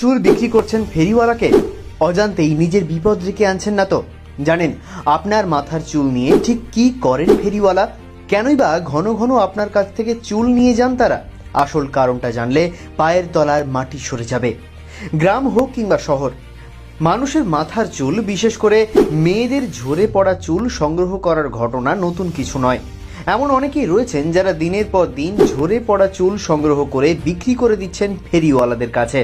চুল বিক্রি করছেন ফেরিওয়ালাকে। অজান্তেই নিজের বিপদ রেখে আনছেন না তো জানেন, আপনার মাথার চুল নিয়ে ঠিক কি করেন ফেরিওয়ালা? কেনই বা ঘন ঘন আপনার কাছ থেকে চুল নিয়ে যান তারা? আসল কারণটা জানলে পায়ের তলার মাটি সরে যাবে। গ্রাম হোক কিংবা শহর, মানুষের মাথার চুল, বিশেষ করে মেয়েদের ঝরে পড়া চুল সংগ্রহ করার ঘটনা নতুন কিছু নয়। এমন অনেকেই রয়েছেন যারা দিনের পর দিন ঝরে পড়া চুল সংগ্রহ করে বিক্রি করে দিচ্ছেন ফেরিওয়ালাদের কাছে।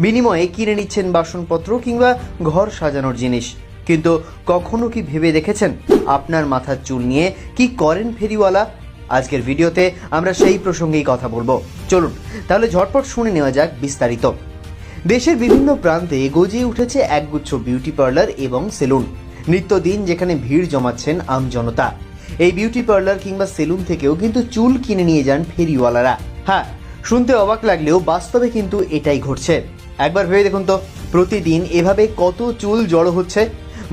বিনিময়ে কিনে নিচ্ছেন বাসনপত্র কিংবা ঘর সাজানোর জিনিস। কিন্তু কখনো কি ভেবে দেখেছেন? আপনার মাথার চুল নিয়ে কি করেন ফেরিওয়ালা? আজকের ভিডিওতে আমরা সেই প্রসঙ্গেই কথা বলব। চলুন, তাহলে ঝটপট শুনে নেওয়া যাক বিস্তারিত। দেশের বিভিন্ন প্রান্তে গজিয়ে উঠেছে একগুচ্ছ বিউটি পার্লার এবং সেলুন। নিত্যদিন যেখানে ভিড় জমাচ্ছেন আম জনতা। এই বিউটি পার্লার কিংবা সেলুন থেকেও কিন্তু চুল কিনে নিয়ে যান ফেরিওয়ালারা। হ্যাঁ শুনতে অবাক লাগলেও বাস্তবে কিন্তু এটাই ঘটছে। একবার ভেবে দেখুন তো, প্রতিদিন এভাবে কত চুল জড়ো হচ্ছে?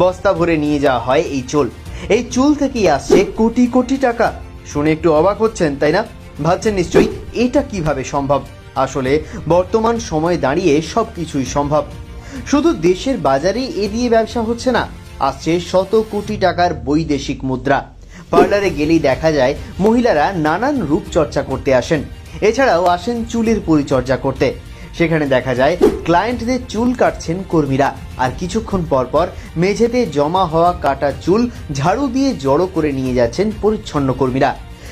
বস্তা ভরে নিয়ে যাওয়া হয় এই চুল। এই চুল থেকেই আসছে কোটি কোটি টাকা। শুনে একটু অবাক হচ্ছেন, তাই না? ভাবছেন নিশ্চয়ই এটা কীভাবে সম্ভব? আসলে বর্তমান সময়ে দাঁড়িয়ে সব কিছুই সম্ভব। শুধু দেশের বাজারেই এ দিয়ে ব্যবসা হচ্ছে না, আসছে শত কোটি টাকার বৈদেশিক মুদ্রা। পার্লারে গেলেই দেখা যায় মহিলারা নানান রূপচর্চা করতে আসেন। এছাড়াও আসেন চুলের পরিচর্যা করতে। সেখানে দেখা যায় ক্লায়েন্টদের চুল কাটছেন কর্মীরা। আর কিছুক্ষণ পর পর মেঝেতে জমা হওয়া কাটা চুল ঝাড়ু দিয়ে জড়ো করে নিয়ে যাচ্ছেন পরিচ্ছন্ন কর্মীরা।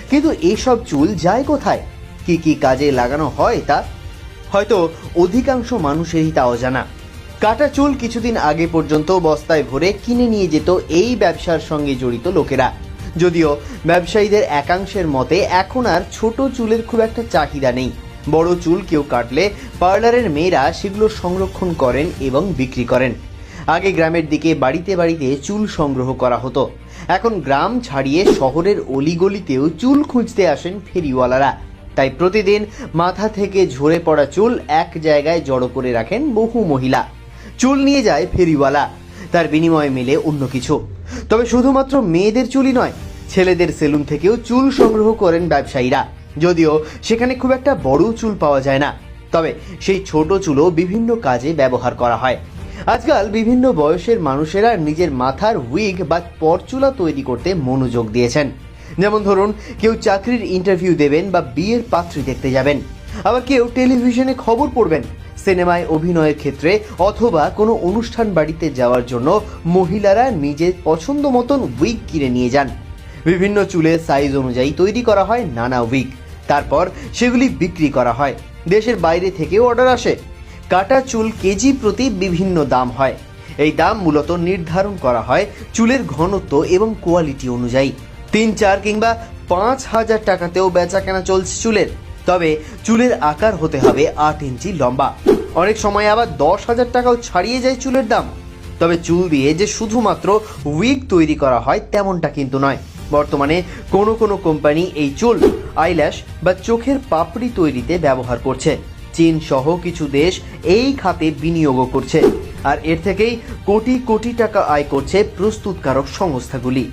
কিন্তু এসব চুল যায় কোথায়? কি কি কাজে লাগানো হয় তা? হয়তো অধিকাংশ মানুষেরই তা অজানা কাটা চুল কিছুদিন আগে পর্যন্ত বস্তায় ভরে কিনে নিয়ে যেত এই ব্যবসার সঙ্গে জড়িত লোকেরা। যদিও ব্যবসায়ীদের একাংশের মতে এখন আর ছোট চুলের খুব একটা চাহিদা নেই। বড় চুল কেউ কাটলে পার্লারের মেয়েরা সেগুলো সংরক্ষণ করেন এবং বিক্রি করেন। আগে গ্রামের দিকে বাড়িতে বাড়িতে চুল সংগ্রহ করা হতো। এখন গ্রাম ছাড়িয়ে শহরের অলিগলিতেও চুল খুঁজতে আসেন ফেরিওয়ালারা। তাই প্রতিদিন মাথা থেকে ঝরে পড়া চুল এক জায়গায় জড়ো করে রাখেন বহু মহিলা। চুল নিয়ে যায় ফেরিওয়ালা। তার বিনিময়ে মিলে অন্য কিছু। তবে শুধুমাত্র মেয়েদের চুলই নয়, ছেলেদের সেলুন থেকেও চুল সংগ্রহ করেন ব্যবসায়ীরা। যদিও সেখানে খুব একটা বড় চুল পাওয়া যায় না। তবে সেই ছোট চুলও বিভিন্ন কাজে ব্যবহার করা হয়। আজকাল বিভিন্ন বয়সের মানুষেরা নিজের মাথার উইগ বা পরচুলা তৈরি করতে মনোযোগ দিয়েছেন। যেমন ধরুন, কেউ চাকরির ইন্টারভিউ দেবেন বা বিয়ের পাত্রী দেখতে যাবেন। আবার কেউ টেলিভিশনে খবর পড়বেন সিনেমায় অভিনয়ের ক্ষেত্রে অথবা কোনো অনুষ্ঠান বাড়িতে যাওয়ার জন্য মহিলারা নিজের পছন্দ মতন উইগ কিনে নিয়ে যান। বিভিন্ন চুলের সাইজ অনুযায়ী তৈরি করা হয় নানা উইগ। তারপর সেগুলি বিক্রি করা হয়। দেশের বাইরে থেকেও অর্ডার আসে। কাটা চুল কেজি প্রতি বিভিন্ন দাম হয়। এই দাম মূলত নির্ধারণ করা হয় চুলের ঘনত্ব এবং কোয়ালিটি অনুযায়ী। তিন, চার কিংবা পাঁচ হাজার টাকাতেও বেচা কেনা চলছে চুলের। তবে চুলের আকার হতে হবে আট ইঞ্চি লম্বা। অনেক সময় আবার দশ হাজার টাকাও ছাড়িয়ে যায় চুলের দাম। তবে চুল দিয়ে যে শুধুমাত্র উইগ তৈরি করা হয় তেমনটা কিন্তু নয়। বর্তমানে কোনো কোনো কোম্পানি এই চুল, আইল্যাশ বা চোখের পাপড়ি তৈরিতে ব্যবহার করছে। চীন সহ কিছু দেশ এই খাতে বিনিয়োগও করছে। আর এর থেকেই কোটি কোটি টাকা আয় করছে প্রস্তুতকারক সংস্থাগুলি।